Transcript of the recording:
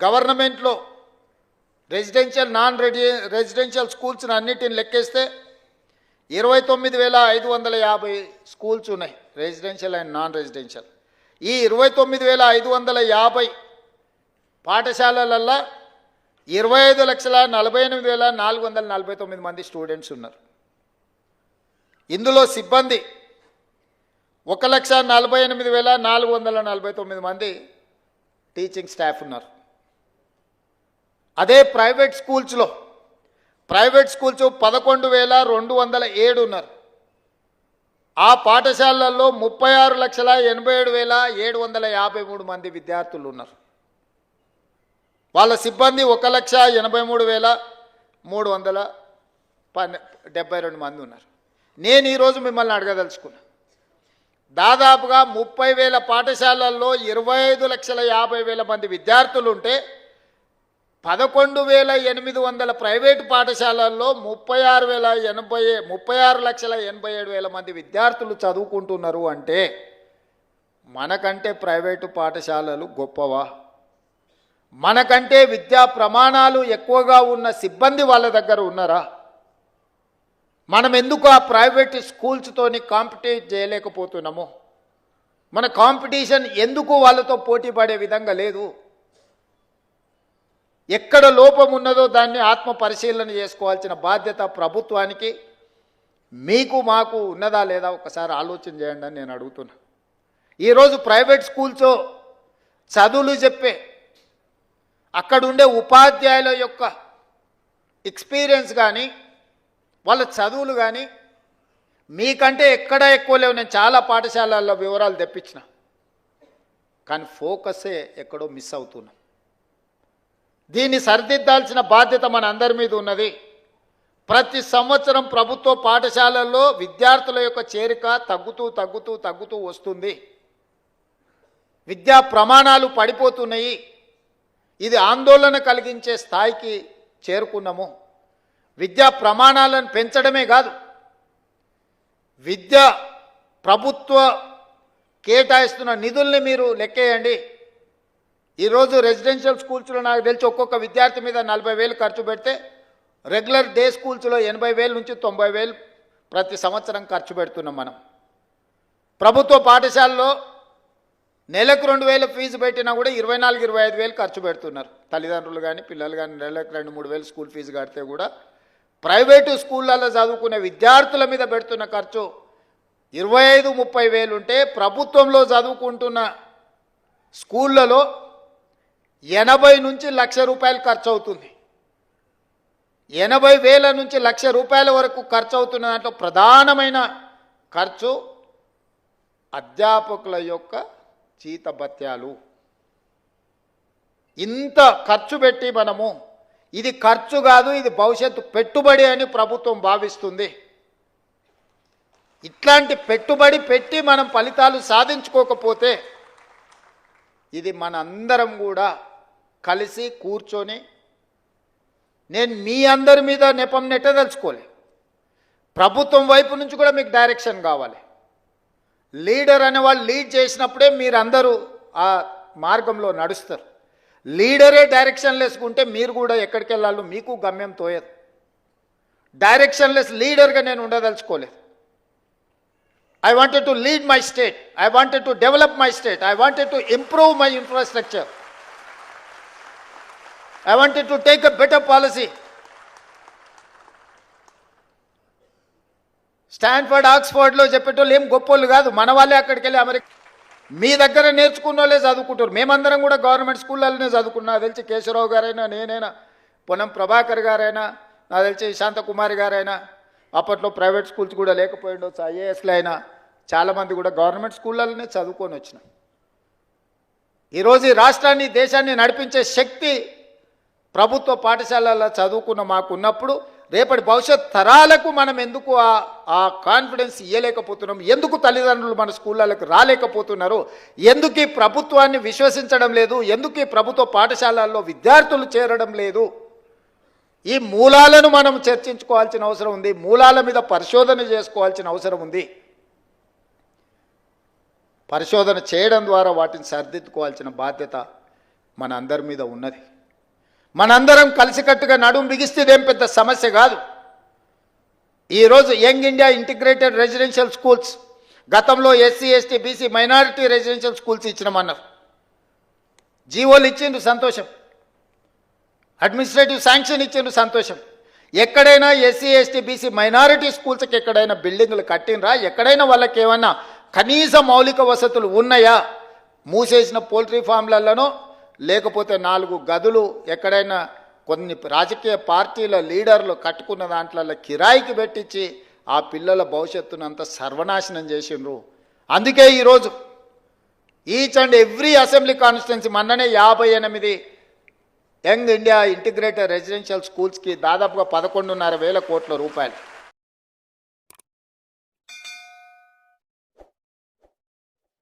గవర్నమెంట్లో residential non ready residential స్కూల్స్ని అన్నిటిని లెక్కేస్తే ఇరవై తొమ్మిది వేల ఐదు వందల యాభై స్కూల్స్ ఉన్నాయి రెసిడెన్షియల్ అండ్ నాన్ రెసిడెన్షియల్ ఈ ఇరవై తొమ్మిది వేల ఐదు వందల యాభై పాఠశాలలల్లో ఇరవై ఐదు లక్షల నలభై ఎనిమిది వేల నాలుగు వందల నలభై తొమ్మిది మంది స్టూడెంట్స్ ఉన్నారు. ఇందులో సిబ్బంది ఒక లక్ష నలభై ఎనిమిది వేల నాలుగు వందల నలభై తొమ్మిది మంది టీచింగ్ స్టాఫ్ ఉన్నారు. అదే ప్రైవేట్ స్కూల్స్లో. ప్రైవేట్ స్కూల్స్ పదకొండు వేల రెండు వందల ఏడు ఉన్నారు. ఆ పాఠశాలల్లో ముప్పై ఆరు లక్షల ఎనభై ఏడు వేల ఏడు వందల యాభై మూడు మంది విద్యార్థులు ఉన్నారు. వాళ్ళ సిబ్బంది ఒక లక్ష ఎనభై మూడు వేల మూడు వందల పన్నె డెబ్బై రెండు మంది ఉన్నారు. నేను ఈరోజు మిమ్మల్ని అడగదలుచుకున్నా. దాదాపుగా ముప్పై వేల పాఠశాలల్లో ఇరవై ఐదు లక్షల యాభై వేల మంది విద్యార్థులు ఉంటే పదకొండు వేల ఎనిమిది వందల ప్రైవేటు పాఠశాలల్లో ముప్పై ఆరు వేల ఎనభై ముప్పై ఆరు లక్షల ఎనభై ఏడు వేల మంది విద్యార్థులు చదువుకుంటున్నారు అంటే మనకంటే ప్రైవేటు పాఠశాలలు గొప్పవా? మనకంటే విద్యా ప్రమాణాలు ఎక్కువగా ఉన్న సిబ్బంది వాళ్ళ దగ్గర ఉన్నారా? మనం ఎందుకు ఆ ప్రైవేట్ స్కూల్స్తోని కాంపిటేట్ చేయలేకపోతున్నాము? మన కాంపిటీషన్ ఎందుకు వాళ్ళతో పోటీ పడే విధంగా లేదు? ఎక్కడ లోపం ఉన్నదో దాన్ని ఆత్మ పరిశీలన చేసుకోవాల్సిన బాధ్యత ప్రభుత్వానికి. మీకు మాకు ఉన్నదా లేదా ఒకసారి ఆలోచన చేయండి అని నేను అడుగుతున్నా. ఈరోజు ప్రైవేట్ స్కూల్స్లో చదువులు చెప్పే అక్కడ ఉండే ఉపాధ్యాయుల యొక్క ఎక్స్పీరియన్స్ కానీ వాళ్ళ చదువులు కానీ మీకంటే ఎక్కడ ఎక్కువ లేవు. నేను చాలా పాఠశాలల్లో వివరాలు తెప్పించిన. కానీ ఫోకసే ఎక్కడో మిస్ అవుతున్నాం. దీన్ని సరిదిద్దాల్సిన బాధ్యత మన అందరి మీద ఉన్నది. ప్రతి సంవత్సరం ప్రభుత్వ పాఠశాలల్లో విద్యార్థుల యొక్క చేరిక తగ్గుతూ తగ్గుతూ తగ్గుతూ వస్తుంది. విద్యా ప్రమాణాలు పడిపోతున్నాయి. ఇది ఆందోళన కలిగించే స్థాయికి చేరుకున్నాము. విద్యా ప్రమాణాలను పెంచడమే కాదు విద్య ప్రభుత్వ కేటాయిస్తున్న నిధుల్ని మీరు లెక్కేయండి. ఈరోజు రెసిడెన్షియల్ స్కూల్స్లో నాకు తెలిసి ఒక్కొక్క విద్యార్థి మీద నలభై వేలు ఖర్చు పెడితే రెగ్యులర్ డే స్కూల్స్లో ఎనభై వేల నుంచి తొంభై వేలు ప్రతి సంవత్సరం ఖర్చు పెడుతున్నాం మనం. ప్రభుత్వ పాఠశాలలో నెలకు రెండు వేలు ఫీజు పెట్టినా కూడా ఇరవై నాలుగు ఇరవై ఐదు వేలు ఖర్చు పెడుతున్నారు. తల్లిదండ్రులు కానీ పిల్లలు కానీ నెలకు రెండు మూడు వేలు స్కూల్ ఫీజు కడితే కూడా ప్రైవేటు స్కూళ్ళల్లో చదువుకునే విద్యార్థుల మీద పెడుతున్న ఖర్చు ఇరవై ఐదు ముప్పై వేలు ఉంటే ప్రభుత్వంలో చదువుకుంటున్న స్కూళ్ళలో ఎనభై నుంచి లక్ష రూపాయలు ఖర్చు అవుతుంది ఎనభై వేల నుంచి లక్ష రూపాయల వరకు ఖర్చు అవుతున్న దాంట్లో ప్రధానమైన ఖర్చు అధ్యాపకుల యొక్క జీతభత్యాలు ఇంత ఖర్చు పెట్టి మనము ఇది ఖర్చు కాదు ఇది భవిష్యత్తు పెట్టుబడి అని ప్రభుత్వం భావిస్తుంది. ఇట్లాంటి పెట్టుబడి పెట్టి మనం ఫలితాలు సాధించుకోకపోతే ఇది మన అందరం కూడా కలిసి కూర్చొని నేను మీ అందరి మీద నెపం నెట్టదలుచుకోలే ప్రభుత్వం వైపు నుంచి కూడా మీకు డైరెక్షన్ కావాలి. లీడర్ అనే వాళ్ళు లీడ్ చేసినప్పుడే మీరందరూ ఆ మార్గంలో నడుస్తారు. లీడరే డైరెక్షన్ లేసుకుంటే మీరు కూడా ఎక్కడికి వెళ్ళాలో మీకు గమ్యం తోయదు. డైరెక్షన్లెస్ లీడర్గా నేను ఉండదలుచుకోలేదు. I wanted to lead my state I wanted to develop my state I wanted to improve my infrastructure I wanted to take a better policy Stanford ఆక్స్ఫర్డ్లో చెప్పేటోళ్ళు ఏం గొప్పోళ్ళు కాదు. మన వాళ్ళే అక్కడికి వెళ్ళి అమెరికా మీ దగ్గర నేర్చుకున్న వాళ్ళే చదువుకుంటారు. మేమందరం కూడా గవర్నమెంట్ స్కూళ్ళలోనే చదువుకున్నా. తెలిసి కేశవరావు గారైనా నేనైనా పొనం ప్రభాకర్ గారైనా నాకు తెలిసి శాంతకుమారి గారైనా అప్పట్లో ప్రైవేట్ స్కూల్స్ కూడా లేకపోయిండొచ్చు ఐఏఎస్లు అయినా. చాలామంది కూడా గవర్నమెంట్ స్కూళ్ళలోనే చదువుకొని వచ్చినాం. ఈరోజు ఈ రాష్ట్రాన్ని దేశాన్ని నడిపించే శక్తి ప్రభుత్వ పాఠశాలల్లో చదువుకున్న మాకున్నప్పుడు రేపటి భవిష్యత్ తరాలకు మనం ఎందుకు ఆ ఆ కాన్ఫిడెన్స్ ఇవ్వలేకపోతున్నాం ఎందుకు తల్లిదండ్రులు మన స్కూళ్ళకు రాలేకపోతున్నారు? ఎందుకు ఈ ప్రభుత్వాన్ని విశ్వసించడం లేదు? ఎందుకు ఈ ప్రభుత్వ పాఠశాలల్లో విద్యార్థులు చేరడం లేదు? ఈ మూలాలను మనం చర్చించుకోవాల్సిన అవసరం ఉంది. మూలాల మీద పరిశోధన చేసుకోవాల్సిన అవసరం ఉంది. పరిశోధన చేయడం ద్వారా వాటిని సరిదిద్దుకోవాల్సిన బాధ్యత మన అందరి మీద ఉన్నది. మనందరం కలిసికట్టుగా నడుము బిగిస్తేదేం పెద్ద సమస్య కాదు. ఈరోజు young India integrated residential schools గతంలో SC ST BC minority residential schools ఇచ్చినామన్నారు. జీవోలు ఇచ్చిండ్రు సంతోషం. అడ్మినిస్ట్రేటివ్ శాంక్షన్ ఇచ్చిండ్రు సంతోషం. ఎక్కడైనా ఎస్సీ ఎస్టీ బీసీ మైనారిటీ స్కూల్స్కి ఎక్కడైనా బిల్డింగ్లు కట్టినరా ఎక్కడైనా వాళ్ళకి ఏమన్నా కనీస మౌలిక వసతులు ఉన్నాయా? మూసేసిన పోల్ట్రీ ఫామ్లలోనో లేకపోతే నాలుగు గదులు ఎక్కడైనా కొన్ని రాజకీయ పార్టీల లీడర్లు కట్టుకున్న దాంట్లో కిరాయికి పెట్టించి ఆ పిల్లల భవిష్యత్తునంతా సర్వనాశనం చేసిండ్రు. అందుకే ఈరోజు each and every assembly constituency మొన్ననే యాభై ఎనిమిది యంగ్ ఇండియా ఇంటిగ్రేటెడ్ రెసిడెన్షియల్ స్కూల్స్కి దాదాపుగా పదకొండున్నర వేల కోట్ల రూపాయలు.